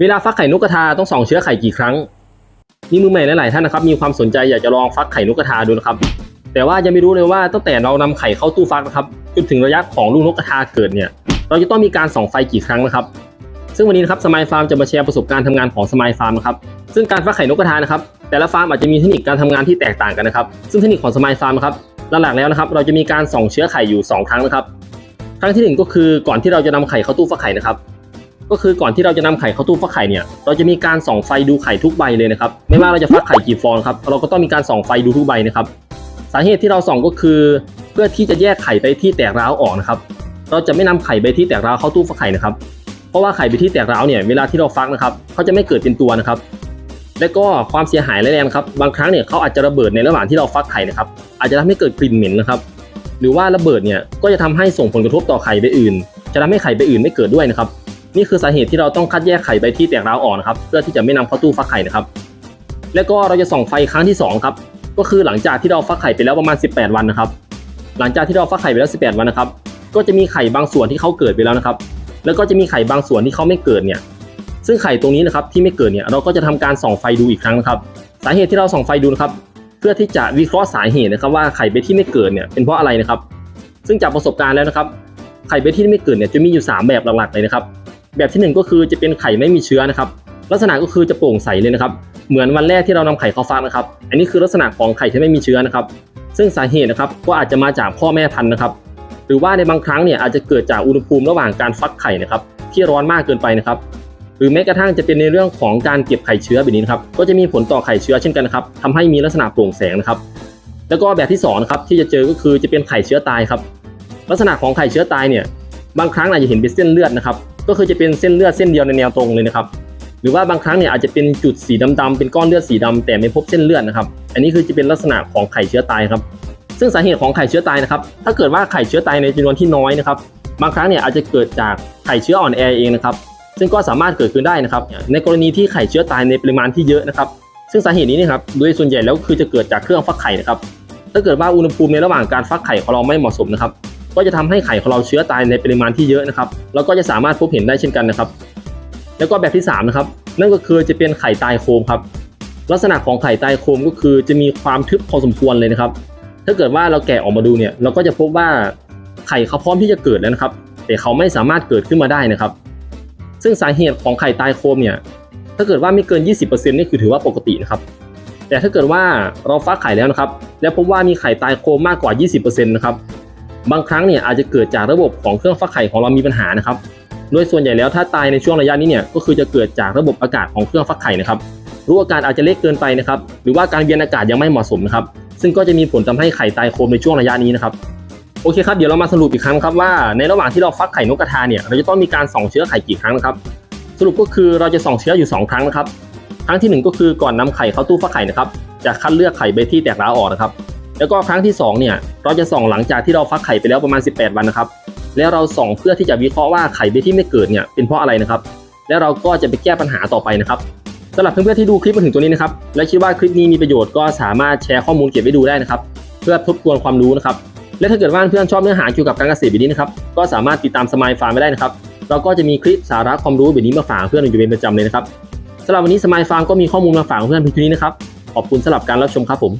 เวลาฟักไข่นกกระทาต้องส่องเชื้อไข่กี่ครั้งมีมือใหม่หลายๆท่านนะครับมีความสนใจอยากจะลองฟักไข่นกกระทาดูนะครับ แต่ว่ายังไม่รู้เลยว่าตั้งแต่เรานำไข่เข้าตู้ฟักนะครับจนถึงระยะของลูกนกกระทาเกิดเนี่ย เราจะต้องมีการส่องไฟกี่ครั้งนะครับ ซึ่งวันนี้นะครับสมายฟาร์มจะมาแชร์ประสบการณ์ทำงานของสมายฟาร์มนะครับซึ่งการฟักไข่นกกระทานะครับแต่ละฟาร์มอาจจะมีเทคนิคการทำงานที่แตกต่างกันนะครับซึ่งเทคนิคของสมายฟาร์มนะครับหลักๆแล้วนะครับเราจะมีการส่องเชื้อไข่อยู่ 2 ครั้งนะครับ ครั้งที่หนึ่งก็คือก่อนที่เราจะนำไข่เข้าตู้ฟักไข่นะครับ ก็คือก่อนที่เราจะนำไข่เข้าตู้ฟักไข่เนี่ย เราจะมีการส่องไฟดูไข่ทุกใบเลยนะครับ ไม่ว่าเราจะฟักไข่กี่ฟองครับ เราก็ต้องมีการส่องไฟดูทุกใบนะครับ สาเหตุที่เราส่องก็คือ เพื่อที่จะแยกไข่ไปที่แตกร้าวออกนะครับ เราจะไม่นำไข่ไปที่แตกร้าวเข้าตู้ฟักไข่นะครับ เพราะว่าไข่ไปที่แตกร้าวเนี่ย เวลาที่เราฟักนะครับ เขาจะไม่เกิดเป็นตัวนะครับ และก็ความเสียหายแรงครับ บางครั้งเนี่ยเขาอาจจะระเบิดในระหว่างที่เราฟักไข่นะครับ อาจจะทำให้เกิดกลิ่นเหม็นนะครับ หรือว่าระเบิดเนี่ย ก็จะทำให้ส่งผลกระทบต่อไข่ใบอื่น จะทำให้ไข่ใบอื่นไม่เกิดด้วยนะครับ นี่คือสาเหตุที่เราต้องคัดแยกไข่ใบที่แตกร้าวออกนะครับเพื่อที่จะไม่นำเข้าตู้ฟักไข่นะครับ แล้วก็เราจะส่องไฟครั้งที่สองครับก็คือหลังจากที่เราฟักไข่ไปแล้วประมาณ 18 วันนะครับ หลังจากที่เราฟักไข่ไปแล้ว 18 วันนะครับ ก็จะมีไข่บางส่วนที่เขาเกิดไปแล้วนะครับ แล้วก็จะมีไข่บางส่วนที่เขาไม่เกิดเนี่ย ซึ่งไข่ตรงนี้นะครับที่ไม่เกิดเนี่ยเราก็จะทำการส่องไฟดูอีกครั้งนะครับ สาเหตุที่เราส่องไฟดูนะครับ เพื่อที่จะวิเคราะห์สาเหตุนะครับว่าไข่เบที่ไม่เกิดเนี่ยเป็นเพราะอะไรนะครับ ซึ่งจากประสบการณ์แล้วนะครับ ไข่เบที่ไม่เกิดเนี่ยจะมีอยู่ 3 แบบหลักๆเลยนะครับ แบบที่ 1 ก็คือจะเป็นไข่ไม่มีเชื้อนะครับ ลักษณะก็คือจะโปร่งใสเลยนะครับ เหมือนวันแรกที่เรานำไข่เข้าฟักนะครับ อันนี้คือลักษณะของไข่ที่ไม่มีเชื้อนะครับ ซึ่งสาเหตุนะครับก็อาจจะมาจากพ่อแม่พันธุ์นะครับ หรือว่าในบางครั้งเนี่ยอาจจะเกิดจากอุณหภูมิระหว่างการฟักไข่นะครับ ที่ร้อนมากเกินไปนะครับ หรือแม้กระทั่งจะเป็นในเรื่องของการเก็บไข่เชื้อแบบนี้นะครับ ก็จะมีผลต่อไข่เชื้อเช่นกันนะครับทำให้มีลักษณะโปร่งแสงนะครับ แล้วก็แบบที่สองนะครับที่จะเจอก็คือจะเป็นไข่เชื้อตายครับ ลักษณะของไข่เชื้อตายเนี่ยบางครั้งอาจจะเห็นเป็นเส้นเลือดนะครับ ก็คือจะเป็นเส้นเลือดเส้นเดียวในแนวตรงเลยนะครับ หรือว่าบางครั้งเนี่ยอาจจะเป็นจุดสีดำๆเป็นก้อนเลือดสีดำแต่ไม่พบเส้นเลือดนะครับ อันนี้คือจะเป็นลักษณะของไข่เชื้อตายครับ ซึ่งสาเหตุของไข่เชื้อตายนะครับ ถ้าเกิดว่าไข่เชื้อตายในจำนวนที่น้อยนะครับ บางครั้งเนี่ยอาจจะเกิดจากไข่เชื้ออ่อนแอเองนะครับ ซึ่งก็สามารถเกิดขึ้นได้นะครับ ในกรณีที่ไข่เชื้อตายในปริมาณที่เยอะนะครับซึ่งสาเหตุนี้นะครับโดยส่วนใหญ่แล้วคือจะเกิดจากเครื่องฟักไข่นะครับ ถ้าเกิดว่าอุณหภูมิในระหว่างการฟักไข่ของเราไม่เหมาะสมนะครับ ก็จะทำให้ไข่ของเราเชื้อตายในปริมาณที่เยอะนะครับแล้วก็จะสามารถพบเห็นได้เช่นกันนะครับ แล้วก็แบบที่3นะครับนั่นก็คือจะเป็นไข่ตายโคมครับ ลักษณะของไข่ตายโคมก็คือจะมีความทึบพอสมควรเลยนะครับ ถ้าเกิดว่าเราแกะออกมาดูเนี่ย เราก็จะพบว่าไข่เขาพร้อมที่จะเกิดแล้วนะครับ แต่เขาไม่สามารถเกิดขึ้นมาได้นะครับ ซึ่งสาเหตุของไข่ตายโคมเนี่ยถ้าเกิดว่าไม่เกิน 20%นี่คือถือว่าปกตินะครับ แต่ถ้าเกิดว่าเราฟักไข่แล้วนะครับ แล้วพบว่ามีไข่ตายโคมมากกว่า 20%นะครับ บางครั้งเนี่ยอาจจะเกิดจากระบบของเครื่องฟักไข่ของเรามีปัญหานะครับ โดยส่วนใหญ่แล้วถ้าตายในช่วงระยะนี้เนี่ยก็คือจะเกิดจากระบบอากาศของเครื่องฟักไข่นะครับรู้อากาศอาจจะเล็กเกินไปนะครับ หรือว่าการเวียนอากาศยังไม่เหมาะสมนะครับ ซึ่งก็จะมีผลทำให้ไข่ตายโคมในช่วงระยะนี้นะครับ โอเคครับ เดี๋ยวเรามาสรุปอีกครั้งครับว่าในระหว่างที่เราฟักไข่นกกระทาเนี่ย เราจะต้องมีการส่องเชื้อไข่กี่ครั้งนะครับ สรุปก็คือเราจะส่องเชื้ออยู่ 2 ครั้งนะครับ ครั้งที่ 1 ก็คือก่อนนำไข่เข้าตู้ฟักไข่นะครับ จะคัดเลือกไข่ใบที่แตกร้าวออกนะครับ แล้วก็ครั้งที่ 2 เนี่ย เราจะส่องหลังจากที่เราฟักไข่ไปแล้วประมาณ 18 วันนะครับ แล้วเราส่องเพื่อที่จะวิเคราะห์ว่าไข่ใบที่ไม่เกิดเนี่ยเป็นเพราะอะไรนะครับ แล้วเราก็จะไปแก้ปัญหาต่อไปนะครับสำหรับเพื่อนๆที่ดูคลิปมาถึงตรงนี้นะครับ และคิดว่าคลิปนี้มีประโยชน์ก็สามารถแชร์ข้อมูลเก็บไว้ดูได้นะครับ เพื่อทบทวนความรู้นะครับ และถ้าเกิดว่าเพื่อนชอบเนื้อหาเกี่ยวกับการเกษตรแบบนี้นะครับ ก็สามารถติดตามสมายฟาร์มไว้ได้นะครับ เราก็จะมีคลิปสาระความรู้แบบนี้มาฝากเพื่อนอยู่เป็นประจำเลยนะครับสำหรับวันนี้สมายฟาร์มก็มีข้อมูลมาฝากเพื่อนเพียงเท่านี้นะครับ ขอบคุณสำหรับการรับชมครับผม